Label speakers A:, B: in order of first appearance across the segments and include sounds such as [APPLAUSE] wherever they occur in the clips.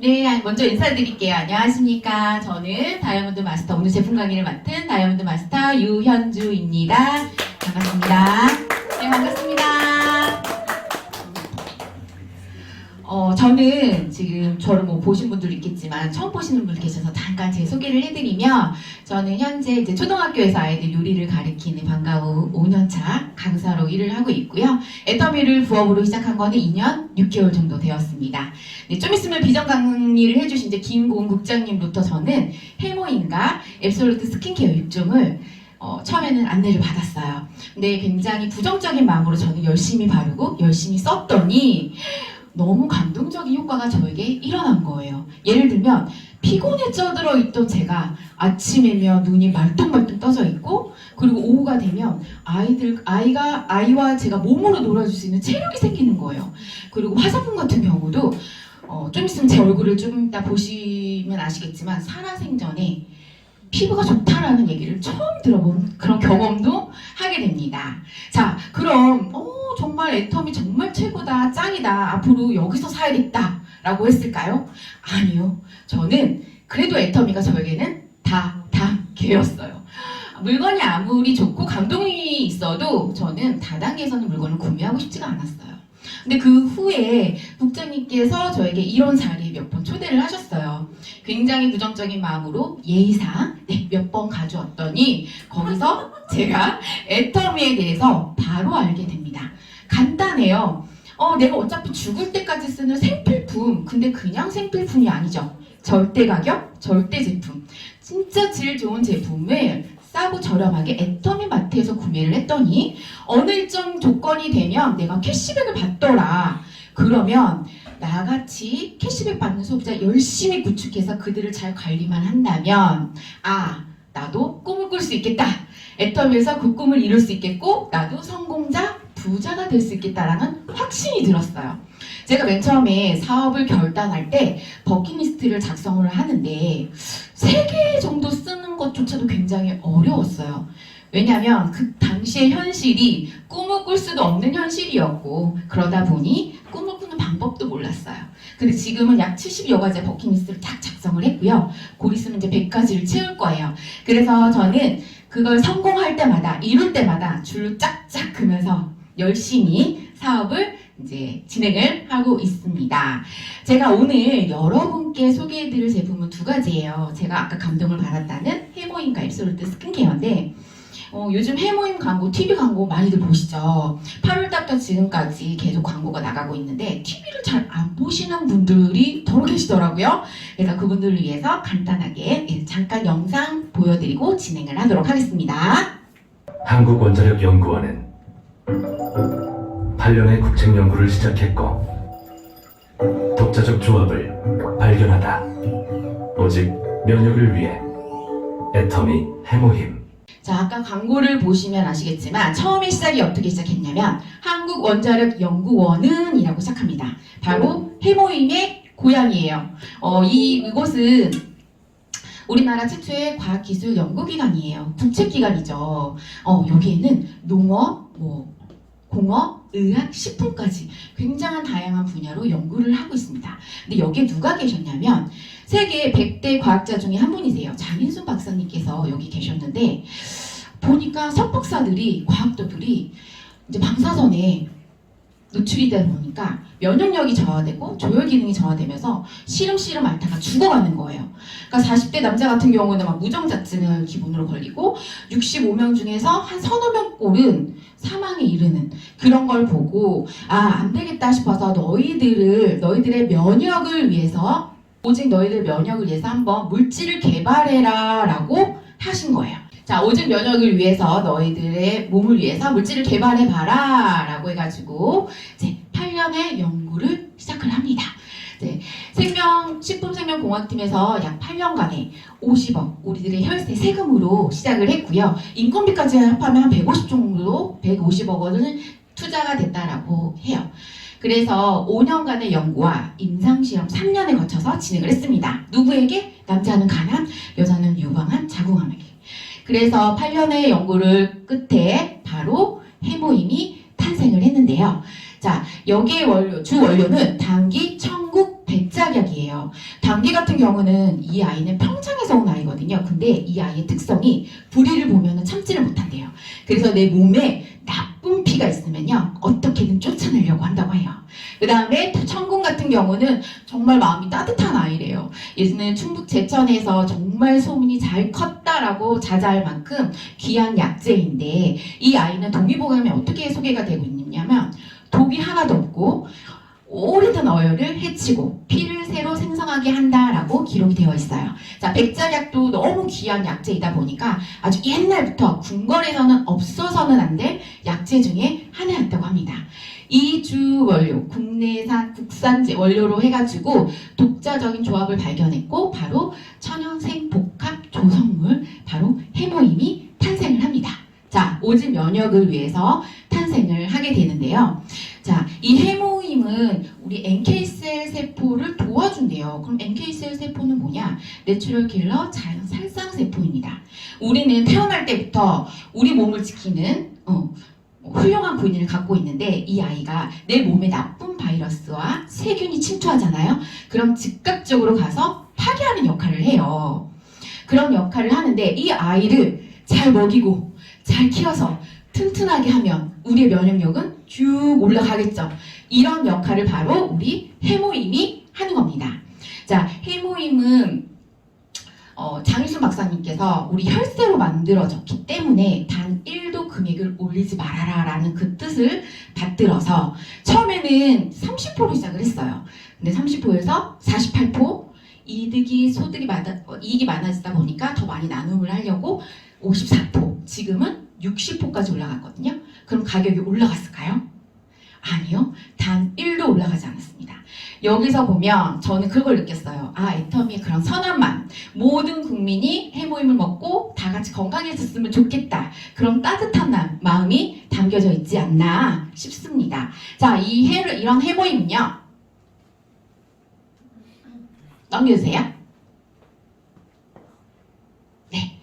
A: 네, 먼저 인사드릴게요. 안녕하십니까. 저는 다이아몬드 마스터, 오늘 제품 강의를 맡은 다이아몬드 마스터 유현주입니다. 반갑습니다. 네, 반갑습니다. 어, 저는 지금 저를 뭐 보신 분들 있겠지만 처음 보시는 분 계셔서 잠깐 제 소개를 해드리면 저는 현재 이제 초등학교에서 아이들 요리를 가르치는 방과후 5년차 강사로 일을 하고 있고요. 애터미를 부업으로 시작한 거는 2년 6개월 정도 되었습니다. 네, 좀 있으면 비전 강의를 해주신 이제 김공 국장님부터 저는 해모인과 앱솔루트 스킨케어 6종을 어, 처음에는 안내를 받았어요. 근데 굉장히 부정적인 마음으로 저는 열심히 바르고 열심히 썼더니 너무 감동적인 효과가 저에게 일어난 거예요. 예를 들면 피곤에 쪄들어 있던 제가 아침에면 눈이 말똥말똥 떠져 있고 그리고 오후가 되면 아이들 아이가 아이와 제가 몸으로 놀아줄 수 있는 체력이 생기는 거예요. 그리고 화장품 같은 경우도 어, 좀 있으면 제 얼굴을 좀 이따 보시면 아시겠지만 살아생전에 피부가 좋다라는 얘기를 처음 들어본 그런 경험도 하게 됩니다. 자, 그럼 어, 정말 애텀이 정말 최고다, 짱이다, 앞으로 여기서 사야겠다 라고 했을까요? 아니요. 저는 그래도 애터미가 저에게는 다, 다 개였어요. 물건이 아무리 좋고 감동이 있어도 저는 다단계에서는 물건을 구매하고 싶지가 않았어요. 근데 그 후에 국장님께서 저에게 이런 자리에 몇 번 초대를 하셨어요. 굉장히 부정적인 마음으로 예의상 네, 몇 번 가져왔더니 거기서 제가 애터미에 대해서 바로 알게 됩니다. 간단해요. 어, 내가 어차피 죽을 때까지 쓰는 생필품. 근데 그냥 생필품이 아니죠. 절대 가격, 절대 제품. 진짜 질 좋은 제품을 싸고 저렴하게 애터미 마트에서 구매를 했더니 어느 일정 조건이 되면 내가 캐시백을 받더라. 그러면 나같이 캐시백 받는 소비자 열심히 구축해서 그들을 잘 관리만 한다면 아 나도 꿈을 꿀 수 있겠다. 애터미에서 그 꿈을 이룰 수 있겠고 나도 성공자 부자가 될 수 있겠다라는 확신이 들었어요. 제가 맨 처음에 사업을 결단할 때 버킷리스트를 작성을 하는데 세 개 정도 쓰는 것조차도 굉장히 어려웠어요. 왜냐하면 그 당시의 현실이 꿈을 꿀 수도 없는 현실이었고 그러다 보니 꿈을 꾸는 방법도 몰랐어요. 근데 지금은 약 70여 가지의 버킷리스트를 딱 작성을 했고요. 곧 있으면 이제 100가지를 채울 거예요. 그래서 저는 그걸 성공할 때마다 이룰 때마다 줄로 짝짝 그면서 열심히 사업을 이제 진행을 하고 있습니다. 제가 오늘 여러분께 소개해드릴 제품은 두 가지예요. 제가 아까 감동을 받았다는 해모인과 앱솔루트 스킨케어인데 어, 요즘 해모임 광고, TV 광고 많이들 보시죠. 8월달부터 지금까지 계속 광고가 나가고 있는데 TV를 잘 안 보시는 분들이 더러 계시더라고요. 그래서 그분들을 위해서 간단하게 예, 잠깐 영상 보여드리고 진행을 하도록 하겠습니다.
B: 한국원자력연구원은 8년의 국책 연구를 시작했고 독자적 조합을 발견하다. 오직 면역을 위해 애터미 해모힘
A: 자, 아까 광고를 보시면 아시겠지만 처음에 시작이 어떻게 시작했냐면 한국원자력연구원은 이라고 시작합니다. 바로 해모임의 고향이에요. 어, 이, 이곳은 우리나라 최초의 과학기술 연구기관이에요. 국책기관이죠. 어, 여기에는 농업, 뭐, 공업, 의학, 식품까지 굉장한 다양한 분야로 연구를 하고 있습니다. 근데 여기에 누가 계셨냐면 세계 100대 과학자 중에 한 분이세요. 장인순 박사님께서 여기 계셨는데 보니까 석박사들이 과학도들이 이제 방사선에 노출이 되다 보니까 면역력이 저하되고 조혈 기능이 저하되면서 시름시름 앓다가 죽어가는 거예요. 그러니까 40대 남자 같은 경우는 막 무정자증을 기본으로 걸리고 65명 중에서 한 서너 명 꼴은 사망에 이르는 그런 걸 보고 아 안 되겠다 싶어서 너희들을 너희들의 면역을 위해서 오직 너희들 면역을 위해서 한번 물질을 개발해라 라고 하신 거예요. 자, 오직 면역을 위해서 너희들의 몸을 위해서 물질을 개발해봐라 라고 해가지고 이제 8년의 연구를 시작을 합니다. 이제 생명 식품생명공학팀에서 약 8년간에 50억 우리들의 혈세 세금으로 시작을 했고요. 인건비까지 합하면 한 150 정도, 150억 원을 투자가 됐다라고 해요. 그래서 5년간의 연구와 임상시험 3년에 거쳐서 진행을 했습니다. 누구에게? 남자는 간암, 여자는 유방암, 자궁암에게. 그래서 8년의 연구를 끝에 바로 해모임이 탄생을 했는데요. 자, 여기의 원료, 주 원료는 당기, 청국, 백작약이에요. 단기 같은 경우는 이 아이는 평창에서 온 아이거든요. 근데 이 아이의 특성이 불의를 보면 참지를 못한대요. 그래서 내 몸에 나쁜 피가 있으면요. 어떻게든 쫓아내려고 한다고 해요. 그 다음에 천궁 같은 경우는 정말 마음이 따뜻한 아이래요. 얘는 충북 제천에서 정말 소문이 잘 컸다라고 자자할 만큼 귀한 약재인데 이 아이는 동의보감에 어떻게 소개가 되고 있냐면 독이 하나도 없고 오래된 어혈을 해치고 피를 새로 생성하게 한다라고 기록이 되어 있어요. 자, 백작약도 너무 귀한 약재이다 보니까 아주 옛날부터 궁궐에서는 없어서는 안 될 약재 중에 하나였다고 합니다. 이주 원료, 국내산 국산제 원료로 해가지고 독자적인 조합을 발견했고 바로 천연생 복합 조성물 바로 해모임이 탄생을 합니다. 자, 오직 면역을 위해서 탄생을 하게 되는데요. 자, 이 해모임은 우리 NK셀 세포를 도와준대요. 그럼 NK셀 세포는 뭐냐? 내추럴 킬러 자연 살상 세포입니다. 우리는 태어날 때부터 우리 몸을 지키는 어, 훌륭한 본인을 갖고 있는데 이 아이가 내 몸에 나쁜 바이러스와 세균이 침투하잖아요. 그럼 즉각적으로 가서 파괴하는 역할을 해요. 그런 역할을 하는데 이 아이를 잘 먹이고 잘 키워서 튼튼하게 하면 우리의 면역력은 쭉 올라가겠죠. 이런 역할을 바로 우리 해모임이 하는 겁니다. 자, 해모임은 어, 장희순 박사님께서 우리 혈세로 만들어졌기 때문에 단 1도 금액을 올리지 말아라 라는 그 뜻을 받들어서 처음에는 30%로 시작을 했어요. 근데 30%에서 48%, 이득이 소득이 많아, 어, 이익이 많아지다 보니까 더 많이 나눔을 하려고 54%, 지금은 60%까지 올라갔거든요. 그럼 가격이 올라갔을까요? 아니요. 단 1도 올라가지 않았습니다. 여기서 보면 저는 그걸 느꼈어요. 아, 애터미의 그런 선함만. 모든 국민이 해모임을 먹고 다 같이 건강해졌으면 좋겠다. 그런 따뜻한 나- 마음이 담겨져 있지 않나 싶습니다. 자, 이 해, 이런 해모임은요. 넘겨주세요. 네.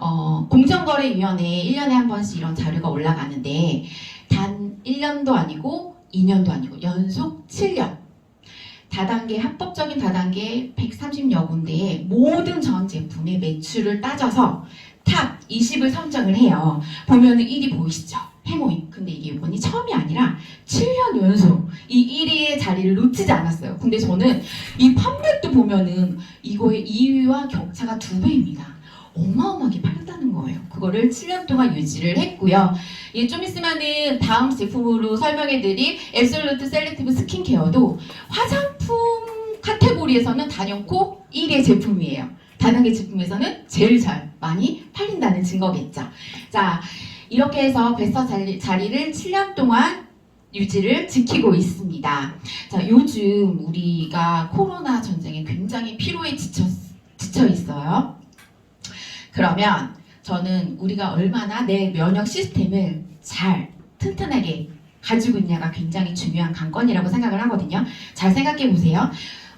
A: 어, 공정거래위원회에 1년에 한 번씩 이런 자료가 올라가는데 단 1년도 아니고 2년도 아니고 연속 7년 다단계 합법적인 다단계 130여 군데의 모든 전 제품의 매출을 따져서 탑 20을 선정을 해요. 보면은 1위 보이시죠? 해모임. 근데 이게 이번이 처음이 아니라 7년 연속 이 1위의 자리를 놓치지 않았어요. 근데 저는 이 판매도 보면은 이거의 2위와 격차가 두 배입니다. 어마어마하게 팔렸다는 거예요. 그거를 7년 동안 유지를 했고요. 예, 좀 있으면은 다음 제품으로 설명해드릴 앱솔루트 셀렉티브 스킨케어도 화장품 카테고리에서는 단연코 1위의 제품이에요. 다단계 제품에서는 제일 잘 많이 팔린다는 증거겠죠. 자, 이렇게 해서 베스터 자리, 자리를 7년 동안 유지를 지키고 있습니다. 자, 요즘 우리가 코로나 전쟁에 굉장히 피로에 지쳐, 지쳐 있어요. 그러면 저는 우리가 얼마나 내 면역 시스템을 잘 튼튼하게 가지고 있냐가 굉장히 중요한 관건이라고 생각을 하거든요. 잘 생각해 보세요.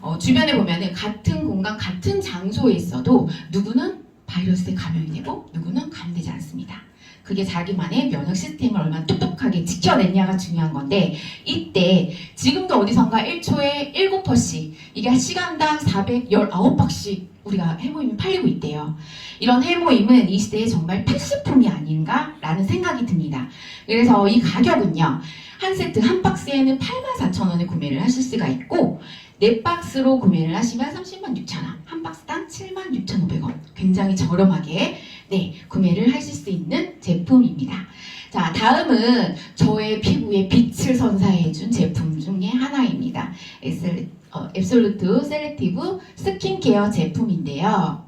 A: 어, 주변에 보면은 같은 공간, 같은 장소에 있어도 누구는 바이러스에 감염이 되고 누구는 감염되지 않습니다. 그게 자기만의 면역 시스템을 얼마나 똑똑하게 지켜냈냐가 중요한 건데 이때 지금도 어디선가 1초에 7퍼씩 이게 시간당 419박씩 우리가 해모임이 팔리고 있대요. 이런 해모임은 이 시대에 정말 필수품이 아닌가라는 생각이 듭니다. 그래서 이 가격은요. 한 세트 한 박스에는 84,000원에 구매를 하실 수가 있고 네 박스로 구매를 하시면 30만 6천원, 한 박스당 7만 6,500원. 굉장히 저렴하게 네 구매를 하실 수 있는 제품입니다. 자 다음은 저의 피부에 빛을 선사해준 제품 중에 하나입니다. 엑셀, 어, 앱솔루트 셀렉티브 스킨케어 제품인데요.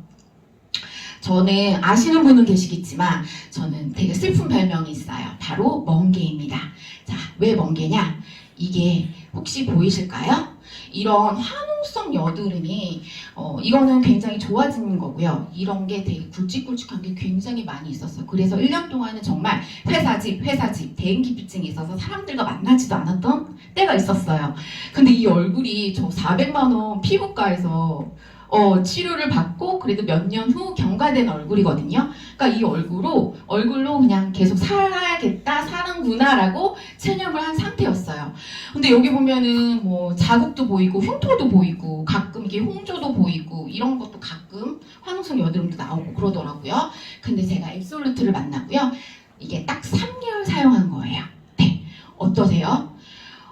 A: 저는 아시는 분은 계시겠지만 저는 되게 슬픈 별명이 있어요. 바로 멍게입니다. 자, 왜 멍게냐? 이게 혹시 보이실까요? 이런 화농성 여드름이 어, 이거는 굉장히 좋아지는 거고요. 이런 게 되게 굵직굵직한 게 굉장히 많이 있었어요. 그래서 1년 동안은 정말 회사 집, 회사 집, 대인기피증이 있어서 사람들과 만나지도 않았던 때가 있었어요. 근데 이 얼굴이 저 400만 원 피부과에서 어, 치료를 받고 그래도 몇 년 후 경과된 얼굴이거든요. 그러니까 이 얼굴로 얼굴로 그냥 계속 살아야겠다, 사는구나라고 체념을 한 상태였어요. 근데 여기 보면은 뭐 자국도 보이고 흉터도 보이고 가끔 이게 홍조도 보이고 이런 것도 가끔 화농성 여드름도 나오고 그러더라고요. 근데 제가 앱솔루트를 만나고요. 이게 딱 3개월 사용한 거예요. 네. 어떠세요?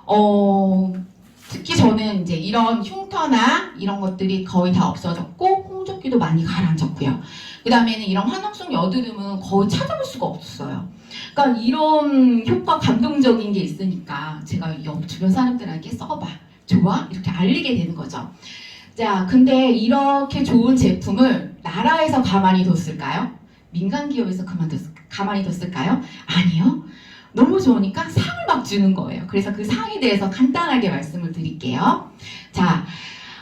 A: 어, 특히 저는 이제 이런 흉터나 이런 것들이 거의 다 없어졌고 홍조기도 많이 가라앉았고요. 그 다음에는 이런 화농성 여드름은 거의 찾아볼 수가 없었어요. 그러니까 이런 효과 감동적인 게 있으니까 제가 옆 주변 사람들에게 써봐. 좋아? 이렇게 알리게 되는 거죠. 자, 근데 이렇게 좋은 제품을 나라에서 가만히 뒀을까요? 민간 기업에서 가만히 뒀을까요? 아니요. 너무 좋으니까 상을 막 주는 거예요. 그래서 그 상에 대해서 간단하게 말씀을 드릴게요. 자,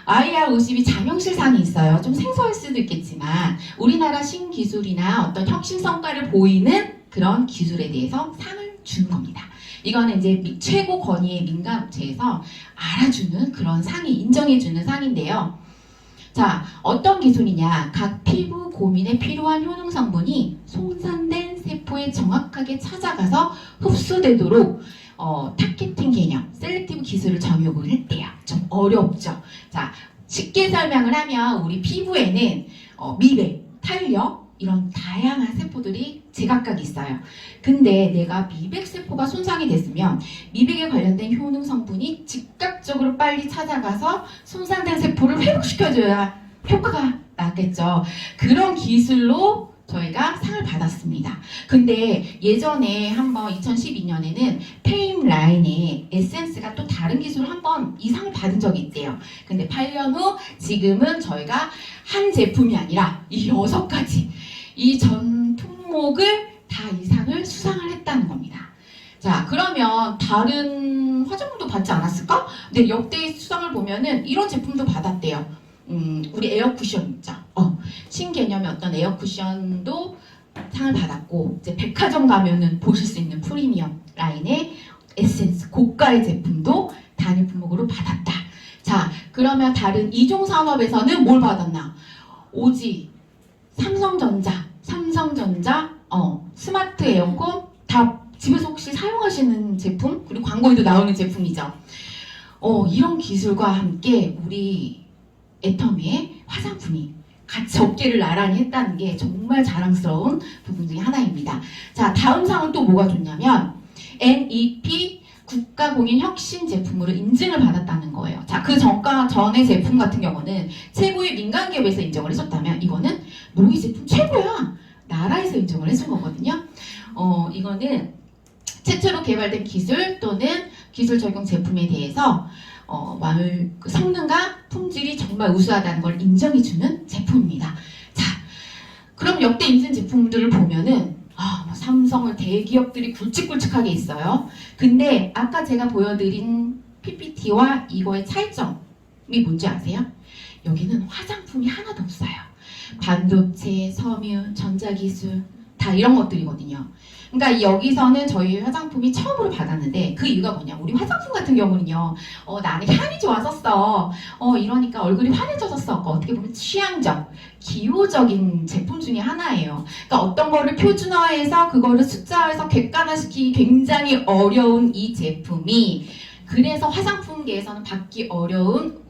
A: IR52 장영실 상이 있어요. 좀 생소할 수도 있겠지만 우리나라 신기술이나 어떤 혁신 성과를 보이는 그런 기술에 대해서 상을 주는 겁니다. 이거는 이제 미- 최고 권위의 민간 업체에서 알아주는 그런 상이 인정해주는 상인데요. 자, 어떤 기술이냐? 각 피부 고민에 필요한 효능 성분이 손상 된 세포에 정확하게 찾아가서 흡수되도록 어, 타겟팅 개념, 셀렉티브 기술을 적용을 했대요. 좀 어렵죠. 자, 쉽게 설명을 하면 우리 피부에는 어, 미백, 탄력 이런 다양한 세포들이 제각각 있어요. 근데 내가 미백 세포가 손상이 됐으면 미백에 관련된 효능 성분이 즉각적으로 빨리 찾아가서 손상된 세포를 회복시켜줘야 효과가 나겠죠. 그런 기술로 저희가 상을 받았습니다. 근데 예전에 한번 2012년에는 페임 라인에 에센스가 또 다른 기술을 한번 이 상을 받은 적이 있대요. 근데 8년 후 지금은 저희가 한 제품이 아니라 이 여섯 가지 이 전 품목을 다 이 상을 수상을 했다는 겁니다. 자, 그러면 다른 화장품도 받지 않았을까? 근데 역대 수상을 보면은 이런 제품도 받았대요. 음, 우리 에어 쿠션 있죠. 어, 신개념의 어떤 에어 쿠션도 상을 받았고 이제 백화점 가면은 보실 수 있는 프리미엄 라인의 에센스 고가의 제품도 단일 품목으로 받았다. 자, 그러면 다른 이종 산업에서는 뭘 받았나? 오지, 삼성전자, 삼성전자, 어, 스마트 에어컨 다 집에서 혹시 사용하시는 제품 그리고 광고에도 나오는 제품이죠. 어, 이런 기술과 함께 우리 애터미의 화장품이 같이 어깨를 나란히 했다는 게 정말 자랑스러운 부분 중에 하나입니다. 자, 다음 상은 또 뭐가 좋냐면 NEP 국가공인 혁신 제품으로 인증을 받았다는 거예요. 자, 그 전가 전의 제품 같은 경우는 최고의 민간 기업에서 인정을 해줬다면 이거는 노이 제품 최고야. 나라에서 인정을 해준 거거든요. 어, 이거는 최초로 개발된 기술 또는 기술 적용 제품에 대해서 어, 그 성능과 품질이 정말 우수하다는 걸 인정해주는 제품입니다. 자, 그럼 역대 인증 제품들을 보면은 아, 뭐 삼성을 대기업들이 굵직굵직하게 있어요. 근데 아까 제가 보여드린 PPT와 이거의 차이점이 뭔지 아세요? 여기는 화장품이 하나도 없어요. 반도체, 섬유, 전자기술 다 이런 것들이거든요. 그러니까 여기서는 저희 화장품이 처음으로 받았는데 그 이유가 뭐냐? 우리 화장품 같은 경우는요. 어, 나는 향이 좋았었어. 어, 이러니까 얼굴이 환해져졌어. 어떻게 보면 취향적, 기호적인 제품 중에 하나예요. 그러니까 어떤 거를 표준화해서 그거를 숫자화해서 객관화시키기 굉장히 어려운 이 제품이 그래서 화장품계에서는 받기 어려운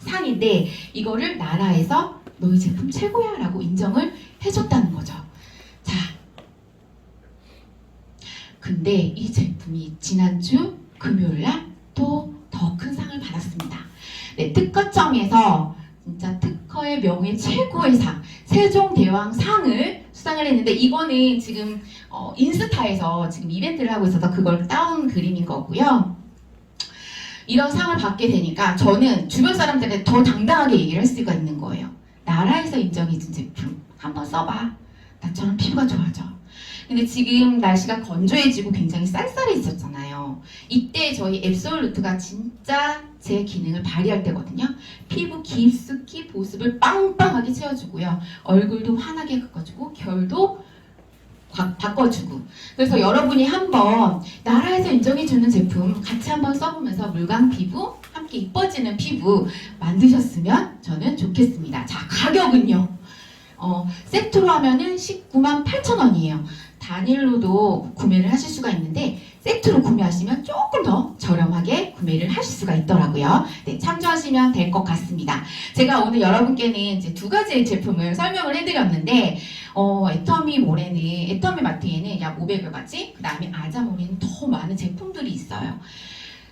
A: 상인데 이거를 나라에서 너희 제품 최고야 라고 인정을 해줬다는 거죠. 자, 근데 이 제품이 지난주 금요일 날 또 더 큰 상을 받았습니다. 네, 특허청에서 진짜 특허의 명예 최고의 상, 세종대왕 상을 수상을 했는데 이거는 지금 어, 인스타에서 지금 이벤트를 하고 있어서 그걸 따온 그림인 거고요. 이런 상을 받게 되니까 저는 주변 사람들한테 더 당당하게 얘기를 할 수가 있는 거예요. 나라에서 인정해준 제품 한번 써봐. 나처럼 피부가 좋아져. 근데 지금 날씨가 건조해지고 굉장히 쌀쌀해졌잖아요. 이때 저희 앱솔루트가 진짜 제 기능을 발휘할 때거든요. 피부 깊숙이 보습을 빵빵하게 채워주고요. 얼굴도 환하게 깎아주고 결도 바, 바꿔주고 그래서 여러분이 한번 나라에서 인정해주는 제품 같이 한번 써보면서 물광 피부 함께 이뻐지는 피부 만드셨으면 저는 좋겠습니다. 자 가격은요. 어, 세트로 하면은 19만 8천 원이에요. 단일로도 구매를 하실 수가 있는데 세트로 구매하시면 조금 더 저렴하게 구매를 하실 수가 있더라고요. 네, 참조하시면 될 것 같습니다. 제가 오늘 여러분께는 이제 두 가지의 제품을 설명을 해드렸는데 어, 애터미 몰에는 애터미 마트에는 약 500여 가지, 그 다음에 아자몰에는 더 많은 제품들이 있어요.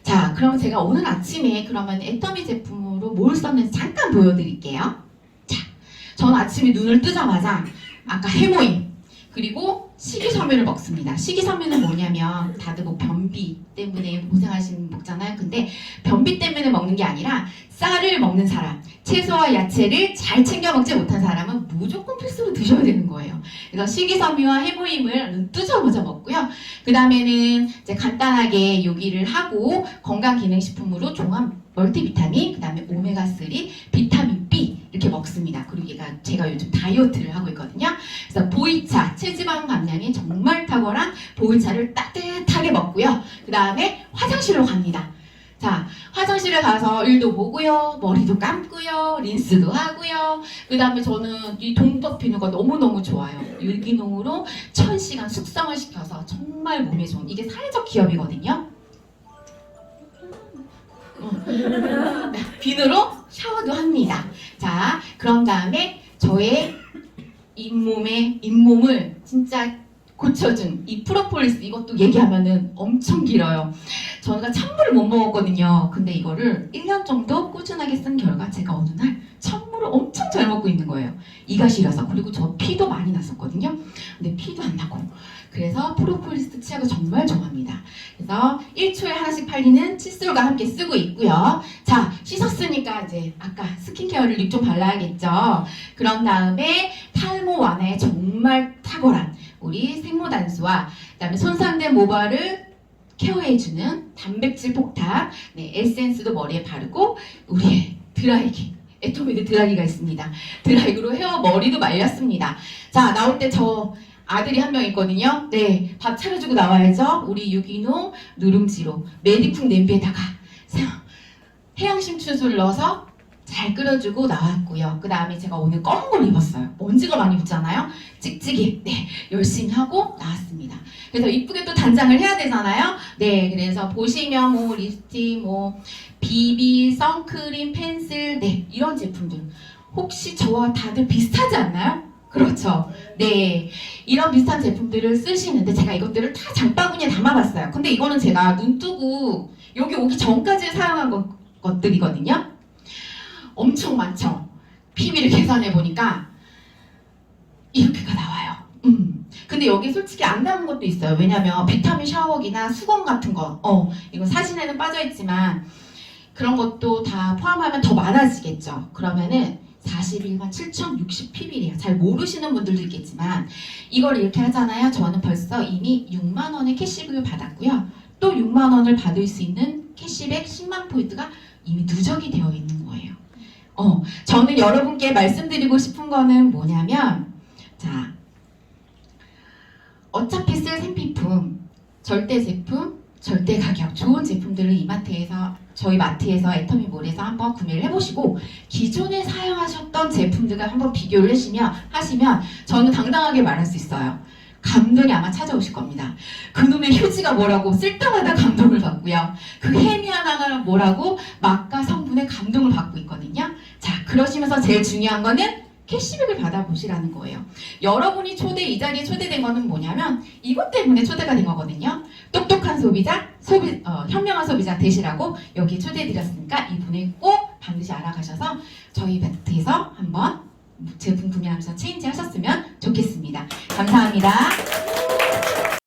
A: 자, 그럼 제가 오늘 아침에 그러면 애터미 제품으로 뭘 썼는지 잠깐 보여드릴게요. 자, 저는 아침에 눈을 뜨자마자 아까 해모임 그리고 식이섬유를 먹습니다. 식이섬유는 뭐냐면 다들 뭐 변비 때문에 고생하시는 먹잖아요. 근데 변비 때문에 먹는 게 아니라 쌀을 먹는 사람, 채소와 야채를 잘 챙겨 먹지 못한 사람은 무조건 필수로 드셔야 되는 거예요. 그래서 식이섬유와 해모임을 눈 뜨자마자 먹고요. 그 다음에는 이제 간단하게 요기를 하고 건강기능식품으로 종합 멀티비타민, 그 다음에 오메가3, 비타민 이렇게 먹습니다. 그리고 얘가 제가 요즘 다이어트를 하고 있거든요. 그래서 보이차, 체지방 감량이 정말 탁월한 보이차를 따뜻하게 먹고요. 그 다음에 화장실로 갑니다. 자, 화장실에 가서 일도 보고요, 머리도 감고요, 린스도 하고요. 그 다음에 저는 이 동덕 비누가 너무너무 좋아요. 유기농으로 천 시간 숙성을 시켜서 정말 몸에 좋은 이게 사회적 기업이거든요. 음. [LAUGHS] 비누로 샤워도 합니다. 자, 그런 다음에 저의 잇몸에 잇몸을 진짜 고쳐준 이 프로폴리스 이것도 얘기하면은 엄청 길어요. 저희가 찬물을 못 먹었거든요. 근데 이거를 1년 정도 꾸준하게 쓴 결과 제가 어느 날 찬물을 엄청 잘 먹고 있는 거예요. 이가 시려서 그리고 저 피도 많이 났었거든요. 근데 피도 안 나고 그래서 프로폴리스 치약을 정말 좋아합니다. 그래서 1초에 하나씩 팔리는 칫솔과 함께 쓰고 있고요. 자 씻었으니까 이제 아까 스킨케어를 립 좀 발라야겠죠. 그런 다음에 탈모 완화에 정말 탁월한 우리 생모단수와 그다음에 손상된 모발을 케어해주는 단백질 폭탄, 네, 에센스도 머리에 바르고 우리의 드라이기, 에토미드 드라이기가 있습니다. 드라이기로 헤어 머리도 말렸습니다. 자 나올 때 저 아들이 한 명 있거든요. 네, 밥 차려주고 나와야죠. 우리 유기농 누룽지로 메디쿵 냄비에다가 해양심춘수를 넣어서 잘 끓여주고 나왔고요. 그 다음에 제가 오늘 검은 걸 입었어요. 먼지가 많이 붙잖아요. 찍찍이. 네, 열심히 하고 나왔습니다. 그래서 이쁘게 또 단장을 해야 되잖아요. 네, 그래서 보시면 뭐 립스틱, 뭐 비비, 선크림, 펜슬, 네, 이런 제품들. 혹시 저와 다들 비슷하지 않나요? 그렇죠. 네. 이런 비슷한 제품들을 쓰시는데 제가 이것들을 다 장바구니에 담아봤어요. 근데 이거는 제가 눈 뜨고 여기 오기 전까지 사용한 것, 것들이거든요. 엄청 많죠. PB를 계산해 보니까 이렇게가 나와요. 음. 근데 여기 솔직히 안 남은 것도 있어요. 왜냐면 비타민 샤워기나 수건 같은 거, 어, 이거 사진에는 빠져있지만 그런 것도 다 포함하면 더 많아지겠죠. 그러면은 41만 7,060 PB래요. 잘 모르시는 분들도 있겠지만 이걸 이렇게 하잖아요. 저는 벌써 이미 6만 원의 캐시백을 받았고요. 또 6만 원을 받을 수 있는 캐시백 10만 포인트가 이미 누적이 되어 있는 거예요. 어, 저는 여러분께 말씀드리고 싶은 거는 뭐냐면 자, 어차피 쓸 생필품, 절대 제품, 절대 가격, 좋은 제품들을 이마트에서 저희 마트에서 애터미몰에서 한번 구매를 해보시고 기존에 사용하셨던 제품들과 한번 비교를 하시면 하시면 저는 당당하게 말할 수 있어요. 감동이 아마 찾아오실 겁니다. 그놈의 휴지가 뭐라고 쓸 때마다 감동을 받고요. 그 햄이 하나가 뭐라고 맛과 성분에 감동을 받고 있거든요. 자, 그러시면서 제일 중요한 거는 캐시백을 받아보시라는 거예요. 여러분이 초대, 이 자리에 초대된 거는 뭐냐면 이것 때문에 초대가 된 거거든요. 똑똑한 소비자, 소비, 어, 현명한 소비자 되시라고 여기 초대해드렸으니까 이분을 꼭 반드시 알아가셔서 저희 마트에서 한번 제품 구매하면서 체인지 하셨으면 좋겠습니다. 감사합니다.